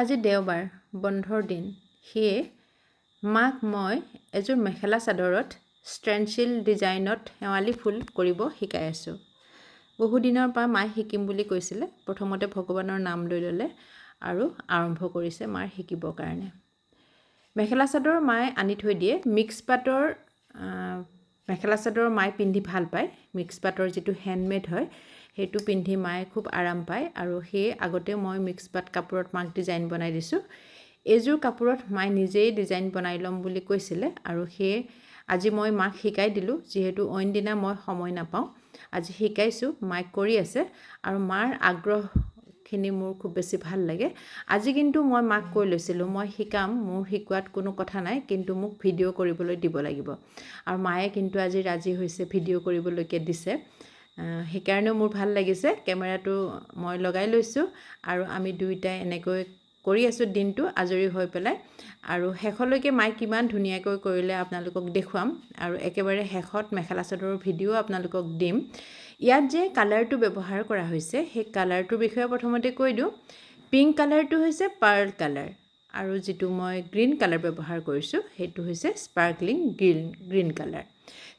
আজি দেওবাৰ বন্ধৰ দিন। সেয়ে মাক মই এযোৰ মেখেলা চাদৰত ষ্টেনচিল ডিজাইনত শেৱালি ফুল কৰিব শিকাই আছোঁ। বহুদিনৰ পৰা মায়ে শিকিম বুলি কৈছিলে। প্ৰথমতে ভগৱানৰ নাম লৈ ল'লে আৰু আৰম্ভ কৰিছে মাৰ শিকিবৰ কাৰণে। মেখেলা চাদৰ মায়ে আনি থৈ দিয়ে। মিক্স পাটৰ মেখেলা চাদৰ মায়ে পিন্ধি ভাল পায়। মিক্স পাটৰ যিটো হেণ্ডমেড হয় সেইটো পিন্ধি মায়ে খুব আৰাম পায় আৰু সেয়ে আগতে মই মিক্স পাট কাপোৰত মাক ডিজাইন বনাই দিছোঁ। এইযোৰ কাপোৰত মায়ে নিজেই ডিজাইন বনাই ল'ম বুলি কৈছিলে আৰু সেয়ে আজি মই মাক শিকাই দিলোঁ যিহেতু অইন দিনা মই সময় নাপাওঁ। আজি শিকাইছোঁ মায়ে কৰি আছে আৰু মাৰ আগ্ৰহখিনি মোৰ খুব বেছি ভাল লাগে। আজি কিন্তু মই মাক কৈ লৈছিলোঁ মই শিকাম মোৰ শিকোৱাত কোনো কথা নাই কিন্তু মোক ভিডিঅ' কৰিবলৈ দিব লাগিব। আৰু মায়ে কিন্তু আজি ৰাজি হৈছে ভিডিঅ' কৰিবলৈকে দিছে। সেইকাৰণেও মোৰ ভাল লাগিছে। কেমেৰাটো মই লগাই লৈছোঁ আৰু আমি দুয়োটাই এনেকৈ কৰি আছোঁ দিনটো আজৰি হৈ পেলাই। আৰু শেষলৈকে মায়ে কিমান ধুনীয়াকৈ কৰিলে আপোনালোকক দেখুৱাম আৰু একেবাৰে শেষত মেখেলা চাদৰৰ ভিডিঅ' আপোনালোকক দিম। ইয়াত যে কালাৰটো ব্যৱহাৰ কৰা হৈছে সেই কালাৰটোৰ বিষয়ে প্ৰথমতে কৈ দিওঁ। পিংক কালাৰটো হৈছে পাৰ্ল কালাৰ। আৰু যিটো মই গ্ৰীণ কালাৰ ব্যৱহাৰ কৰিছোঁ সেইটো হৈছে sparkling green green colour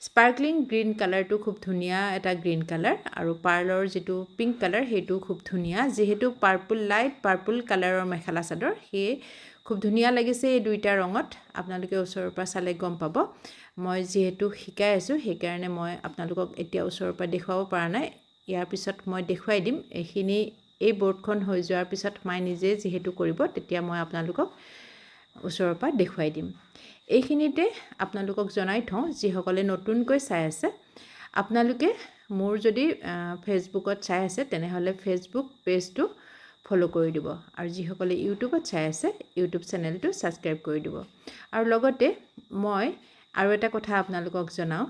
sparkling green কালাৰটো খুব ধুনীয়া এটা গ্ৰীণ কালাৰ আৰু পাৰ্লৰ যিটো পিংক কালাৰ সেইটো খুব ধুনীয়া। যিহেতু পাৰ্পুল লাইট পাৰ্পুল কালাৰৰ মেখেলা চাদৰ সেয়ে খুব ধুনীয়া লাগিছে এই দুইটা ৰঙত। আপোনালোকে ওচৰৰ পৰা চালে গম পাব। মই যিহেতু শিকাই আছোঁ সেইকাৰণে মই আপোনালোকক এতিয়া ওচৰৰ পৰা দেখুৱাব পৰা নাই। ইয়াৰ পিছত মই দেখুৱাই দিম। এইখিনি এই বৰ্ডখন হৈ যোৱাৰ পিছত মায়ে নিজে যিহেতু কৰিব তেতিয়া মই আপোনালোকক ওচৰৰ পৰা দেখুৱাই দিম। এইখিনিতে আপোনালোকক জনাই থওঁ যিসকলে নতুনকৈ চাই আছে। আপোনালোকে মোৰ যদি ফেচবুকত চাই আছে তেনেহ'লে ফেচবুক পেজটো ফ'ল' কৰি দিব আৰু যিসকলে ইউটিউবত চাই আছে ইউটিউব চেনেলটো ছাবস্ক্ৰাইব কৰি দিব। আৰু লগতে মই আৰু এটা কথা আপোনালোকক জনাওঁ।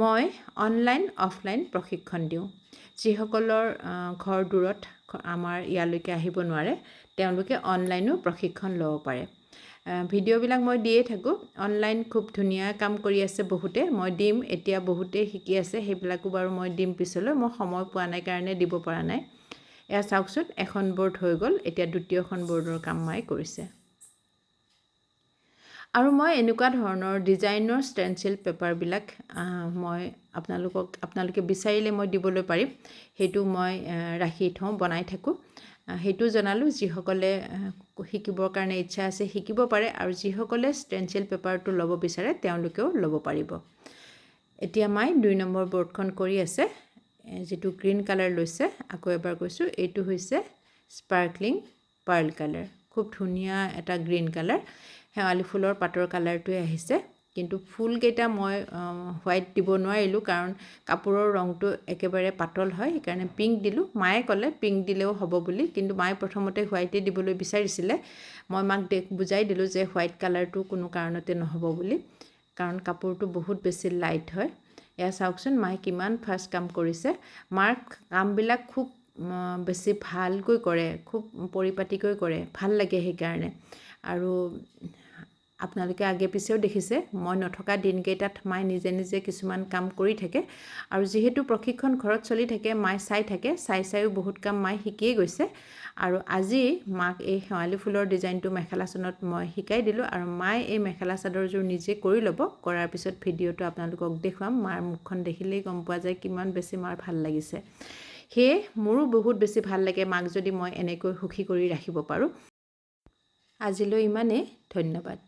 মই অনলাইন অফলাইন প্ৰশিক্ষণ দিওঁ। যিসকলৰ ঘৰ দূৰত আমাৰ ইয়ালৈকে আহিব নোৱাৰে তেওঁলোকে অনলাইনো প্ৰশিক্ষণ ল'ব পাৰে। ভিডিঅ'বিলাক মই দিয়ে থাকোঁ। অনলাইন খুব ধুনীয়া কাম কৰি আছে বহুতে। মই দিম এতিয়া বহুতেই শিকি আছে সেইবিলাকো বাৰু মই দিম পিছলৈ। মই সময় পোৱা নাই কাৰণে দিব পৰা নাই। এয়া চাওকচোন এখন বৰ্ড হৈ গ'ল। এতিয়া দ্বিতীয়খন বৰ্ডৰ কাম মায়ে কৰিছে। আৰু মই এনেকুৱা ধৰণৰ ডিজাইনৰ ষ্টেনচিল পেপাৰবিলাক মই আপোনালোকক আপোনালোকে বিচাৰিলে মই দিবলৈ পাৰিম। সেইটো মই ৰাখি থওঁ বনাই থাকোঁ। সেইটো জনালোঁ। যিসকলে শিকিবৰ কাৰণে ইচ্ছা আছে শিকিব পাৰে আৰু যিসকলে ষ্টেনচিল পেপাৰটো ল'ব বিচাৰে তেওঁলোকেও ল'ব পাৰিব। এতিয়া মাই দুই নম্বৰ বৰ্ডখন কৰি আছে যিটো গ্ৰীণ কালাৰ লৈছে। আকৌ এবাৰ কৈছোঁ এইটো হৈছে স্পাৰ্কলিং পাৰ্ল কালাৰ খুব ধুনীয়া এটা গ্ৰীণ কালাৰ। শেৱালি ফুলৰ পাতৰ কালাৰটোৱে আহিছে। কিন্তু ফুলকেইটা মই হোৱাইট দিব নোৱাৰিলোঁ কাৰণ কাপোৰৰ ৰংটো একেবাৰে পাতল হয় সেইকাৰণে পিংক দিলোঁ। মায়ে ক'লে পিংক দিলেও হ'ব বুলি কিন্তু মায়ে প্ৰথমতে হোৱাইটে দিবলৈ বিচাৰিছিলে। মই মাক দে বুজাই দিলোঁ যে হোৱাইট কালাৰটো কোনো কাৰণতে নহ'ব বুলি কাৰণ কাপোৰটো বহুত বেছি লাইট হয়। এয়া চাওকচোন মায়ে কিমান ফাষ্ট কাম কৰিছে। মাৰ কামবিলাক খুব বেছি ভালকৈ কৰে খুব পৰিপাটিকৈ কৰে ভাল লাগে সেইকাৰণে। আৰু আপোনালোকে আগে পিছেও দেখিছে মই নথকা দিনকেইটাত মায়ে নিজে নিজে কিছুমান কাম কৰি থাকে। আৰু যিহেতু প্ৰশিক্ষণ ঘৰত চলি থাকে মায়ে চাই থাকে চাই চাইও বহুত কাম মায়ে শিকিয়ে গৈছে। আৰু আজি মাক এই শেৱালি ফুলৰ ডিজাইনটো মেখেলা চাদৰত মই শিকাই দিলোঁ আৰু মায়ে এই মেখেলা চাদৰযোৰ নিজে কৰি ল'ব কৰাৰ পিছত ভিডিঅ'টো আপোনালোকক দেখুৱাম। মাৰ মুখখন দেখিলেই গম পোৱা যায় কিমান বেছি মাৰ ভাল লাগিছে। সেয়ে মোৰো বহুত বেছি ভাল লাগে মাক যদি মই এনেকৈ সুখী কৰি ৰাখিব পাৰোঁ। আজিলৈ ইমানেই ধন্যবাদ।